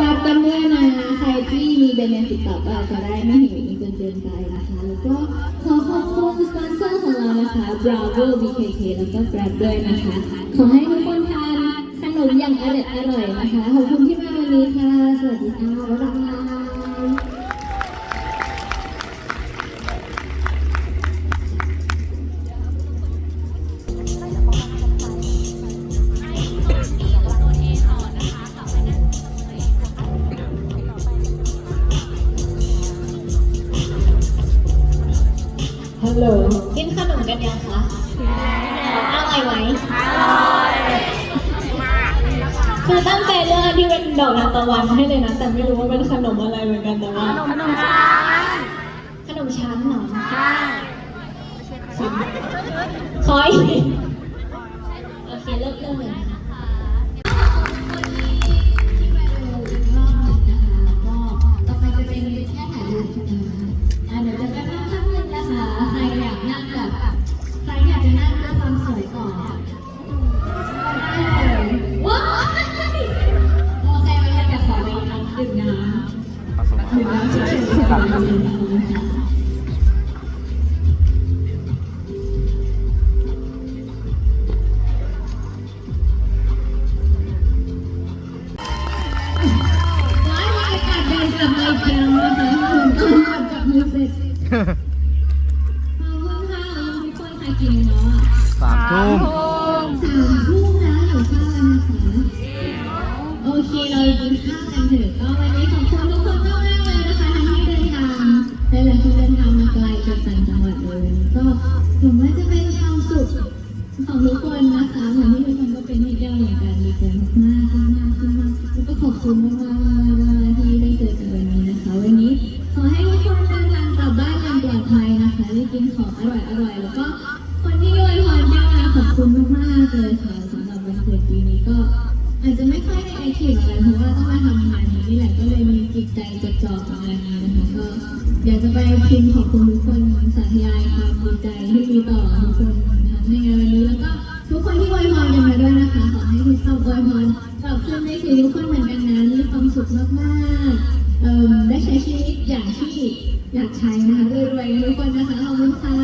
รับกันด้วยนะ ใครที่มีเบนฟิตต่อก็จะได้ไม่เห็นจนเกินไปนะคะ แล้วก็ขอขอบคุณสปอนเซอร์ของเรานะคะ Bravo BKK แล้วก็ Grab ด้วยนะคะ ขอให้ทุกคนทานขนมอย่างอร่อยอร่อยนะคะ ขอบคุณที่มาวันนี้ค่ะ สวัสดีค่ะบ๊ายบาย ฮัลโหลกินขนมกันยังคะอร่อยไหมอร่อยคือตั้งใจเลือกอันที่เป็นดอกทานตะวันให้เลยนะ แต่ไม่รู้ว่าเป็นขนมอะไรเหมือนกันแต่ว่า ขนมช้างขนมชั้นเหรอใช่คอยโอเคเริ่มเริ่มเลย คะว้ายมีโอกาสเดินกลับมาอีกครั้งนะคะคุณต้องกลับจากมือเสร็จขอบคุณค่ะทุกคนใครกินเนาะสามทุ่ม ก็หวังว่าจะเป็นความสุขของทุกคนนะคะเหมือนที่ทุกคนก็เป็นที่เดียวเหมือนกันดีใจมากมากมากแล้วก็ขอบคุณมากๆที่ได้เจอกันวันนี้นะคะ วันนี้ขอให้ทุกคนเดินทางกลับบ้านอย่างปลอดภัยนะคะได้กินของอร่อยๆแล้วก็คนที่อวยพรแก้วมาขอบคุณมากๆเลยค่ะสำหรับวันเกิดปีนี้ก็ อาจจะไม่ค่อยได้ไอคิวอะไรเพราะว่าต้องมาทำงานนี้นี่แหละก็เลยมีจิตใจจดจ่อกับงานนะคะก็อยากจะไปพิมพ์ขอบคุณทุกคนสาธยายความภูมิใจที่มีต่อทุกคนทั้งในงานวันนี้แล้วก็ทุกคนที่อวยพรกันมาด้วยนะคะขอให้ทุกท่านอยพรกลับขึ้นได้คืทุกคนเหมือนกันนะมีความสุขมากๆได้ใช้ชีวิตอย่างที่อยากใช้นะคะรวยๆทุกคนนะคะขอบคุณค่ะ